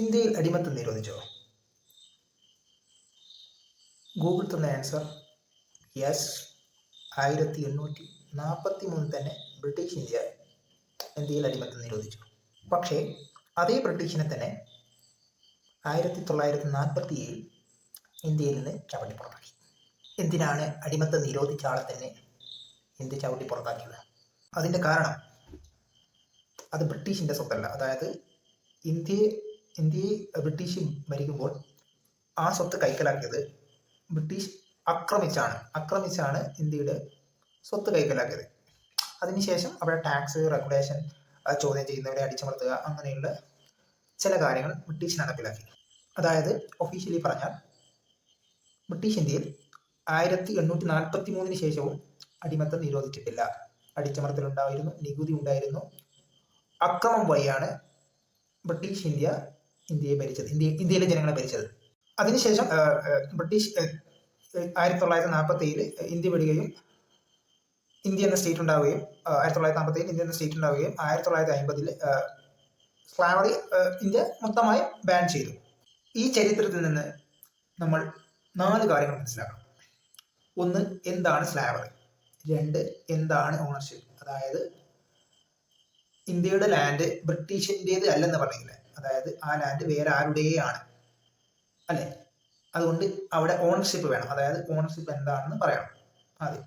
ഇന്ത്യയിൽ അടിമത്തം നിരോധിച്ചോ? ഗൂഗിൾ തന്ന ആൻസർ യെസ് ആയിരത്തി എണ്ണൂറ്റി നാൽപ്പത്തി മൂന്ന് തന്നെ ബ്രിട്ടീഷ് ഇന്ത്യ ഇന്ത്യയിൽ അടിമത്തം നിരോധിച്ചു. പക്ഷേ അതേ ബ്രിട്ടീഷിനെ തന്നെ ആയിരത്തി തൊള്ളായിരത്തി നാൽപ്പത്തി ഏഴിൽ ഇന്ത്യയിൽ നിന്ന് ചവിട്ടി പുറത്താക്കി. എന്തിനാണ് അടിമത്തം നിരോധിച്ച ആളെ തന്നെ ഇന്ത്യ ചവിട്ടി പുറത്താക്കിയത്? അതിന്റെ കാരണം അത് ബ്രിട്ടീഷിന്റെ സ്വത്തല്ല. അതായത് ഇന്ത്യയെ ഇന്ത്യയെ ബ്രിട്ടീഷ് ഭരിക്കുമ്പോൾ ആ സ്വത്ത് കൈക്കലാക്കിയത് ബ്രിട്ടീഷ് ആക്രമിച്ചാണ്. ആക്രമിച്ചാണ് ഇന്ത്യയുടെ സ്വത്ത് കൈക്കലാക്കിയത്. അതിനുശേഷം അവിടെ ടാക്സ് റെഗുലേഷൻ ചോദ്യം ചെയ്യുന്നവരെ അടിച്ചമർത്തുക അങ്ങനെയുള്ള ചില കാര്യങ്ങൾ ബ്രിട്ടീഷ് നടപ്പിലാക്കി. അതായത് ഒഫീഷ്യലി പറഞ്ഞാൽ ബ്രിട്ടീഷ് ഇന്ത്യയിൽ ആയിരത്തി എണ്ണൂറ്റി നാൽപ്പത്തി മൂന്നിന് ശേഷവും അടിമത്തം നിരോധിച്ചിട്ടില്ല. അടിച്ചമർത്തലുണ്ടായിരുന്നു നികുതി ഉണ്ടായിരുന്നു. അക്രമം വഴിയാണ് ബ്രിട്ടീഷ് ഇന്ത്യ ഇന്ത്യയെ ഭരിച്ചത്. ഇന്ത്യ ഇന്ത്യയിലെ ജനങ്ങളെ ഭരിച്ചത്. അതിനുശേഷം ബ്രിട്ടീഷ് ആയിരത്തി തൊള്ളായിരത്തി നാൽപ്പത്തി ഏഴിൽ ഇന്ത്യ വിടുകയും ഇന്ത്യ എന്ന സ്റ്റേറ്റ് ഉണ്ടാവുകയും ആയിരത്തി തൊള്ളായിരത്തി നാൽപ്പത്തി ഇന്ത്യ എന്ന സ്റ്റേറ്റ് ഉണ്ടാവുകയും ആയിരത്തി തൊള്ളായിരത്തി അമ്പതിൽ സ്ലാവറി ഇന്ത്യ മൊത്തമായി ബാൻ ചെയ്തു. ഈ ചരിത്രത്തിൽ നിന്ന് നമ്മൾ നാല് കാര്യങ്ങൾ മനസ്സിലാക്കണം. ഒന്ന് എന്താണ് സ്ലാവറി രണ്ട് എന്താണ് ഓണർഷിപ്പ് അതായത് ഇന്ത്യയുടെ ലാൻഡ് ബ്രിട്ടീഷിന്റേത് അല്ലെന്ന് പറഞ്ഞില്ല? അതായത് ആ ലാൻഡ് വേറെ ആരുടെയാണ്? അല്ലേ? അതുകൊണ്ട് അവിടെ ഓണർഷിപ്പ് വേണം. അതായത് ഓണർഷിപ്പ് എന്താണെന്ന് പറയണം ആദ്യം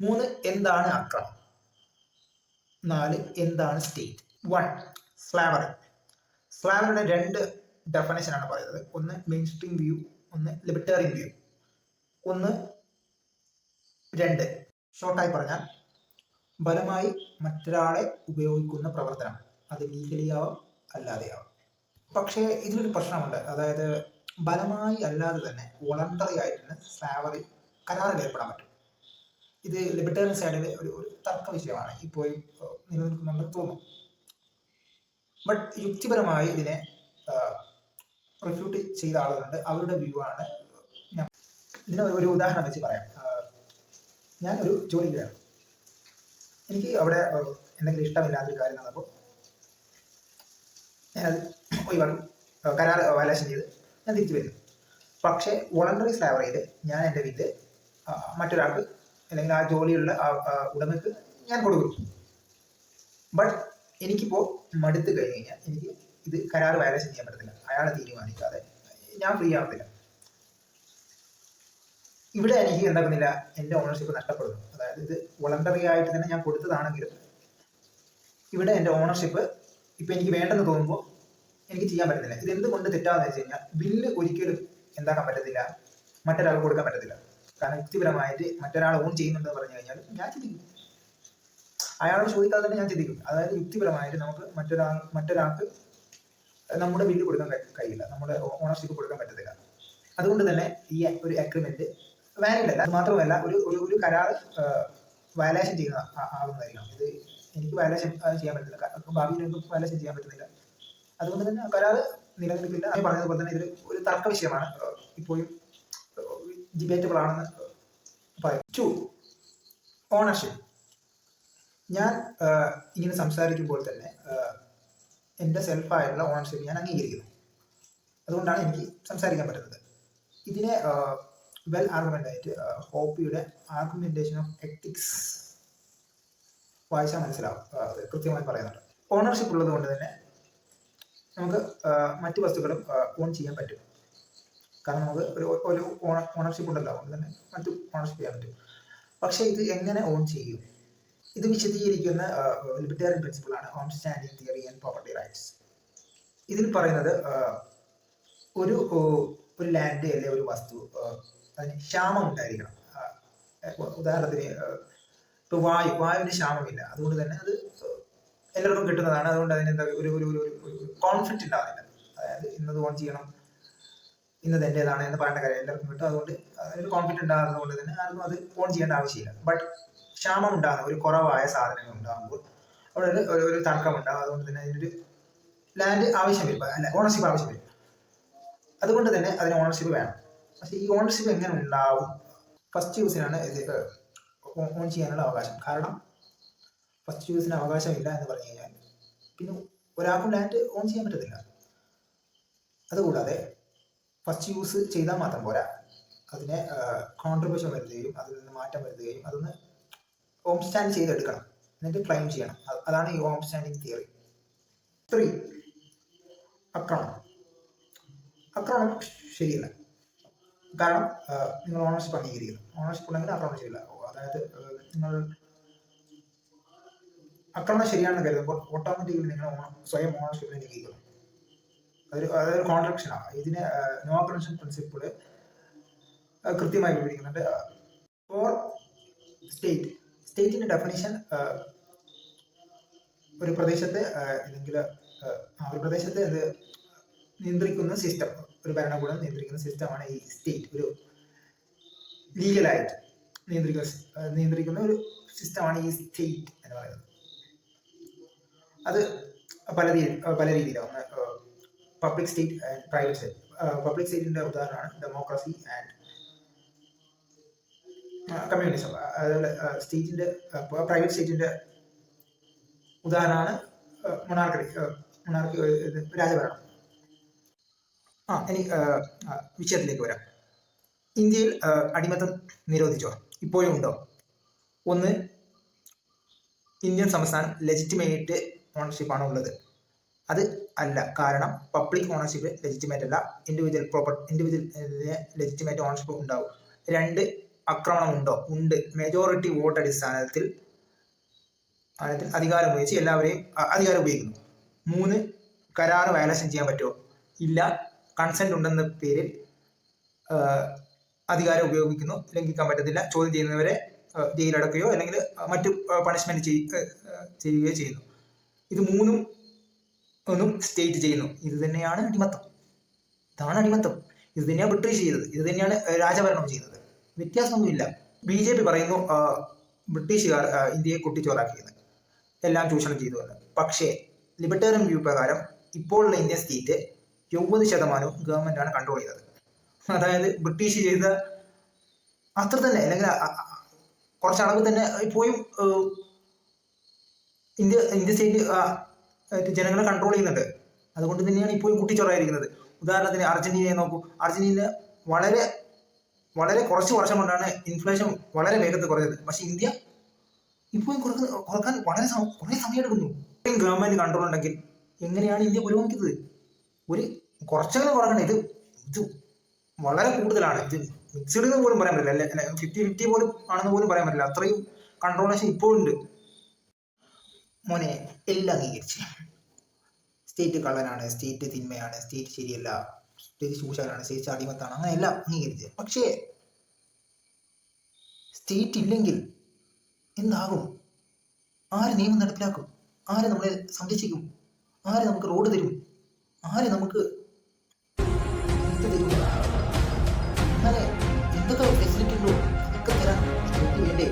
മൂന്ന് എന്താണ് അക്രമം? നാല് എന്താണ് സ്റ്റേറ്റ് വൺ സ്ലാവറി സ്ലാവറിയുടെ രണ്ട് ഡെഫനേഷൻ ആണ് പറയുന്നത്. ഒന്ന് മെയിൻ സ്ട്രീം വ്യൂ ഒന്ന് ലിബർട്ടേറിയൻ വ്യൂ ഒന്ന് രണ്ട്. ഷോർട്ടായി പറഞ്ഞാൽ ബലമായി മറ്റൊരാളെ ഉപയോഗിക്കുന്ന പ്രവർത്തനം. അത് ലീഗലി ആവാം അല്ലാതെയാവാം. പക്ഷേ ഇതിലൊരു പ്രശ്നമുണ്ട്. അതായത് ബലമായി അല്ലാതെ തന്നെ വോളണ്ടറി ആയിട്ട് സാലറി കരാറിൽ ഏർപ്പെടാൻ പറ്റും. ഇത് ലിബർട്ടേറിയൻ സൈഡിലെ ഒരു ഒരു തർക്ക വിഷയമാണ്. ഇപ്പോൾ നിലനിൽക്കുന്നുണ്ടെന്ന് തോന്നും. ബട്ട് യുക്തിപരമായി ഇതിനെ റിഫ്യൂട്ട് ചെയ്ത ആളുകളുണ്ട്. അവരുടെ വ്യൂ ആണ് ഞാൻ. ഇതിന് ഒരു- ഉദാഹരണം വെച്ച് പറയാം. ഞാനൊരു ജോലിക്കാണ് എനിക്ക് അവിടെ എന്തെങ്കിലും ഇഷ്ടമില്ലാത്തൊരു കാര്യം നടന്നപ്പോൾ ഞാനത് ഒഴിവാക്കി കരാർ വയലേഷൻ ചെയ്ത് ഞാൻ തിരിച്ചു വരുന്നു പക്ഷേ വോളണ്ടറി സ്ലാവറിയിൽ ഞാൻ എന്റെ വിത്ത് മറ്റൊരാൾക്ക് അല്ലെങ്കിൽ ആ ജോലിയുള്ള ആ ഉടമയ്ക്ക് ഞാൻ കൊടുക്കും. ബട്ട് എനിക്കിപ്പോൾ മടുത്ത് കഴിഞ്ഞ് കഴിഞ്ഞാൽ എനിക്ക് ഇത് കരാർ വയലേഷൻ ചെയ്യാൻ പറ്റത്തില്ല. അയാളെ തീരുമാനിക്കാതെ ഞാൻ ഫ്രീ ആവത്തില്ല. ഇവിടെ എനിക്ക് എന്താക്കുന്നില്ല എന്റെ ഓണർഷിപ്പ് നഷ്ടപ്പെടുന്നു. അതായത് ഇത് വോളണ്ടറി ആയിട്ട് തന്നെ ഞാൻ കൊടുത്തതാണെങ്കിലും ഇവിടെ എന്റെ ഓണർഷിപ്പ് ഇപ്പം എനിക്ക് വേണ്ടെന്ന് തോന്നുമ്പോൾ എനിക്ക് ചെയ്യാൻ പറ്റുന്നില്ല ഇത് എന്തുകൊണ്ട് തെറ്റാന്ന് വെച്ച് കഴിഞ്ഞാൽ ബില്ല് ഒരിക്കലും എന്താക്കാൻ പറ്റത്തില്ല. മറ്റൊരാൾക്ക് കൊടുക്കാൻ പറ്റത്തില്ല. കാരണം യുക്തിപരമായിട്ട് മറ്റൊരാൾ ഓൺ ചെയ്യുന്നുണ്ടെന്ന് പറഞ്ഞു കഴിഞ്ഞാൽ ഞാൻ ചിന്തിക്കും. അയാളോട് ചോദിക്കാതെ തന്നെ ഞാൻ ചിന്തിക്കും. അതായത് യുക്തിപരമായിട്ട് നമുക്ക് മറ്റൊരാൾ മറ്റൊരാൾക്ക് നമ്മുടെ ബില്ല് കൊടുക്കാൻ കഴി- കഴിയില്ല. നമ്മുടെ ഓണർഷിപ്പ് കൊടുക്കാൻ പറ്റത്തില്ല. അതുകൊണ്ട് തന്നെ ഈ ഒരു അഗ്രിമെന്റ് വാലിഡ് അല്ല. മാത്രമല്ല ഒരു ഒരു കരാർ വയലേഷൻ ചെയ്യുന്ന ആകുന്നതായിരിക്കണം ഇത് എനിക്ക് വയലേഷൻ ചെയ്യാൻ പറ്റില്ല ഭാവിയിൽ എനിക്ക് വയലേഷൻ ചെയ്യാൻ പറ്റുന്നില്ല അതുകൊണ്ട് തന്നെ കരാർ നിലനിൽക്കില്ല. ഞാൻ പറഞ്ഞതുപോലെ തന്നെ ഇതിൽ ഒരു തർക്ക വിഷയമാണ്. ഇപ്പോഴും ഡിബേറ്റബിൾ ആണെന്ന് പറയും. ടു ഓണർഷിപ്പ് ഞാൻ ഇങ്ങനെ സംസാരിക്കുമ്പോൾ തന്നെ എന്റെ സെൽഫായിട്ടുള്ള ഓണർഷിപ്പ് ഞാൻ അംഗീകരിക്കുന്നു. അതുകൊണ്ടാണ് എനിക്ക് സംസാരിക്കാൻ പറ്റുന്നത്. ഇതിനെ വെൽ ആർഗ്യുമെന്റ് ആയിട്ട് ഹോപ്പിയുടെ ആർഗ്യുമെന്റേഷൻ ഓഫ് എത്തിക്സ് വായിച്ചാൽ മനസ്സിലാവും. കൃത്യമായി പറയുന്നുണ്ട്. ഓണർഷിപ്പ് ഉള്ളത് കൊണ്ട് തന്നെ നമുക്ക് മറ്റു വസ്തുക്കളും ഓൺ ചെയ്യാൻ പറ്റും. കാരണം നമുക്ക് ഒരു ഒരു ഓണർഷിപ്പ് ഉണ്ടല്ലോ. അതുകൊണ്ട് തന്നെ മറ്റു ഓണർഷിപ്പ് ചെയ്യാൻ പറ്റും. പക്ഷേ ഇത് എങ്ങനെ ഓൺ ചെയ്യും? ഇത് വിശദീകരിക്കുന്ന libertarian പ്രിൻസിപ്പിളാണ് home standing theory and property rights ഇതിൽ പറയുന്നത് ഒരു ഒരു ലാൻഡ് അല്ലെ ഒരു വസ്തു അതിന് ക്ഷാമം ഉണ്ടായിരിക്കണം. ഉദാഹരണത്തിന് ഇപ്പോൾ വായു വായുവിന് ക്ഷാമമില്ല. അതുകൊണ്ട് തന്നെ അത് എല്ലാവർക്കും കിട്ടുന്നതാണ്. അതുകൊണ്ട് അതിന് എന്താ ഒരു ഒരു ഒരു കോൺഫ്ലിക്റ്റ് ഉണ്ടാവില്ല അതായത് ഇന്നത് ഓൺ ചെയ്യണം ഇന്നത് എന്റെതാണ് എന്ന് പറയേണ്ട കാര്യം എല്ലാവർക്കും കിട്ടും. അതുകൊണ്ട് അതിനൊരു കോൺഫ്ലിക്റ്റ് ഉണ്ടാകുന്നത് കൊണ്ട് തന്നെ ആർക്കും അത് ഓൺ ചെയ്യേണ്ട ആവശ്യമില്ല. ബട്ട് ക്ഷാമം ഉണ്ടാകുന്ന ഒരു കുറവായ സാധനങ്ങൾ ഉണ്ടാകുമ്പോൾ അവിടെ ഒരു ഒരു- തർക്കം ഉണ്ടാകും. അതുകൊണ്ട് തന്നെ അതിനൊരു ലാൻഡ് ആവശ്യം വരും അല്ല ഓണർഷിപ്പ് ആവശ്യം വരും അതുകൊണ്ട് തന്നെ അതിന് ഓണർഷിപ്പ് വേണം. പക്ഷേ ഈ ഓണർഷിപ്പ് എങ്ങനെ ഉണ്ടാവും? ഫസ്റ്റ് യൂസിനാണ് ഇത് ഓൺ ചെയ്യാനുള്ള അവകാശം. കാരണം ഫസ്റ്റ് യൂസിന് അവകാശമില്ല എന്ന് പറഞ്ഞു കഴിഞ്ഞാൽ പിന്നെ ഒരാൾക്കും ലാൻഡ് ഓൺ ചെയ്യാൻ പറ്റത്തില്ല. അതുകൂടാതെ ഫസ്റ്റ് യൂസ് ചെയ്താൽ മാത്രം പോരാ. അതിനെ കോൺട്രിബ്യൂഷൻ വരുത്തുകയും അതിൽ നിന്ന് മാറ്റം വരുത്തുകയും അതൊന്ന് ഹോം സ്റ്റാൻഡ് ചെയ്തെടുക്കണം. എന്നിട്ട് ക്ലെയിം ചെയ്യണം. അതാണ് ഈ ഹോം സ്റ്റാൻഡിങ് തിയറി ത്രീ അക്രമണം അക്രമണം ശരിയല്ല. കാരണം നിങ്ങൾ ഓണർഷിപ്പ് അംഗീകരിക്കുന്നു. ഓണർഷിപ്പ് ഉണ്ടെങ്കിൽ അക്രമം ശരിയല്ല. അതായത് നിങ്ങൾ ആക്രമണം ശരിയാണെന്ന് കരുതുമ്പോൾ ഓട്ടോമാറ്റിക്കലി നിങ്ങൾ സ്വയം ഓണർഷിപ്പിനെ നീക്കുന്നു. അതൊരു അതൊരു കോൺട്രക്ഷനാണ് ഇതിന് നോ അഗ്രഷൻ പ്രിൻസിപ്പിൾ കൃത്യമായി വിവരിക്കുന്നുണ്ട്. ഫോർ സ്റ്റേറ്റ് സ്റ്റേറ്റിന്റെ ഡെഫിനിഷൻ ഒരു പ്രദേശത്തെ അല്ലെങ്കിൽ ഒരു പ്രദേശത്തെ ഇത് നിയന്ത്രിക്കുന്ന സിസ്റ്റം ഒരു ഭരണകൂടം നിയന്ത്രിക്കുന്ന സിസ്റ്റമാണ് ഈ സ്റ്റേറ്റ് ഒരു ലീഗലായിട്ട് നിയന്ത്രിക്കുന്ന നിയന്ത്രിക്കുന്ന ഒരു സിസ്റ്റമാണ് ഈ സ്റ്റേറ്റ് എന്ന് പറയുന്നത്. അത് പല രീതി പല രീതിയിലാണ് public state and private state public സ്റ്റേറ്റിന്റെ ഉദാഹരണമാണ് ഡെമോക്രസി ആൻഡ് കമ്മ്യൂണിസം അതുപോലെ സ്റ്റേറ്റിന്റെ പ്രൈവറ്റ് സ്റ്റേറ്റിന്റെ ഉദാഹരണമാണ് മൊണാർക്കി മൊണാർക്കി രാജഭരണം. ആ ഇനി വിഷയത്തിലേക്ക് വരാം. ഇന്ത്യയിൽ അടിമത്തം നിരോധിച്ചോ? ഇപ്പോഴും ഉണ്ടോ ഒന്ന് ഇന്ത്യൻ സംസ്ഥാനം ലെജിറ്റിമേറ്റ് ഓണർഷിപ്പാണ് ഉള്ളത്? അത് അല്ല. കാരണം പബ്ലിക് ഓണർഷിപ്പ് ലെജിറ്റിമേറ്റ് അല്ല. Individual property individual legitimate ownership ഉണ്ടാവും. രണ്ട് ആക്രമണം ഉണ്ടോ. ഉണ്ട് മെജോറിറ്റി വോട്ട് അടിസ്ഥാനത്തിൽ അതായത് അധികാരം ഉപയോഗിച്ച് എല്ലാവരെയും അധികാരം ഉപയോഗിക്കുന്നു. മൂന്ന് കരാർ വയലേഷൻ ചെയ്യാൻ പറ്റുമോ? ഇല്ല. കൺസെന്റ് ഉണ്ടെന്ന പേരിൽ അധികാരം ഉപയോഗിക്കുന്നു ലംഘിക്കാൻ പറ്റത്തില്ല ചോദ്യം ചെയ്യുന്നവരെ ജയിലടക്കുകയോ അല്ലെങ്കിൽ മറ്റു പണിഷ്മെന്റ് ചെയ്യുകയോ ചെയ്യുന്നു. ഇത് മൂന്നും ഒന്നും സ്റ്റേറ്റ് ചെയ്യുന്നു. ഇത് തന്നെയാണ് അടിമത്തം. ഇതാണ് അടിമത്തം. ഇത് തന്നെയാണ് ബ്രിട്ടീഷ് ചെയ്തത്. ഇത് തന്നെയാണ് രാജഭരണം ചെയ്തത്. വ്യത്യാസമൊന്നുമില്ല. ബി ജെ പി പറയുന്നു ബ്രിട്ടീഷുകാർ ഇന്ത്യയെ കുട്ടിച്ചോറാക്കിയത്. എല്ലാം ചൂഷണം ചെയ്തു എന്ന്. പക്ഷേ ലിബർട്ടേറിയൻ വ്യൂ പ്രകാരം ഇപ്പോഴുള്ള ഇന്ത്യൻ സ്റ്റേറ്റ് എഴുപത് ശതമാനവും ഗവൺമെന്റാണ് കൺട്രോൾ ചെയ്തത്. അതായത് ബ്രിട്ടീഷ് ചെയ്ത അത്ര തന്നെ അല്ലെങ്കിൽ അ- അ- കുറച്ച് അളവ് തന്നെ ഇപ്പോഴും ഇന്ത്യ ഇന്ത്യ സ്റ്റേറ്റ് ജനങ്ങളെ കൺട്രോൾ ചെയ്യുന്നുണ്ട്. അതുകൊണ്ട് തന്നെയാണ് ഇപ്പോഴും കുട്ടിച്ചോറായിരിക്കുന്നത്. ഉദാഹരണത്തിന് അർജന്റീനയെ നോക്കൂ. അർജന്റീന വളരെ വളരെ കുറച്ച് വർഷം കൊണ്ടാണ് ഇൻഫ്ലേഷൻ വളരെ വേഗത്തിൽ കുറഞ്ഞത്. പക്ഷെ ഇന്ത്യ ഇപ്പോഴും കുറക്ക് കുറയ്ക്കാൻ വളരെ കുറേ സമയമെടുക്കുന്നു ഗവൺമെന്റ് കൺട്രോൾ ഉണ്ടെങ്കിൽ എങ്ങനെയാണ് ഇന്ത്യ പുരോഗമിക്കുന്നത്? ഒരു കുറച്ചെങ്കിലും കുറക്കണം. ഇത് വളരെ കൂടുതലാണ്. ഇത് മിക്സ്ഡ് എന്ന് പോലും പറയാൻ പറ്റില്ല. അല്ലെ ഫിഫ്റ്റി ഫിഫ്റ്റി പോലും ആണെന്ന് പോലും പറയാൻ പറ്റില്ല. അത്രയും കൺട്രോളേഷൻ ഇപ്പോഴും ഉണ്ട് മോനെ എല്ലാം അംഗീകരിച്ച്. സ്റ്റേറ്റ് കള്ളനാണ് സ്റ്റേറ്റ് തിന്മയാണ് സ്റ്റേറ്റ് ശരിയല്ല സ്റ്റേറ്റ് ചൂഷാനാണ് സ്റ്റേറ്റ് അടിമത്താണ് അങ്ങനെ എല്ലാം അംഗീകരിച്ച്. പക്ഷേ സ്റ്റേറ്റ് ഇല്ലെങ്കിൽ എന്താകും? ആര് നിയമം നടപ്പിലാക്കും? ആര് നമ്മളെ സംരക്ഷിക്കും? ആര് നമുക്ക് റോഡ് തരും? ആര് നമുക്ക് എന്തൊക്കെ ഫെസിലിറ്റി ഉണ്ടോ? അതൊക്കെ തരാൻ വേണ്ടേ?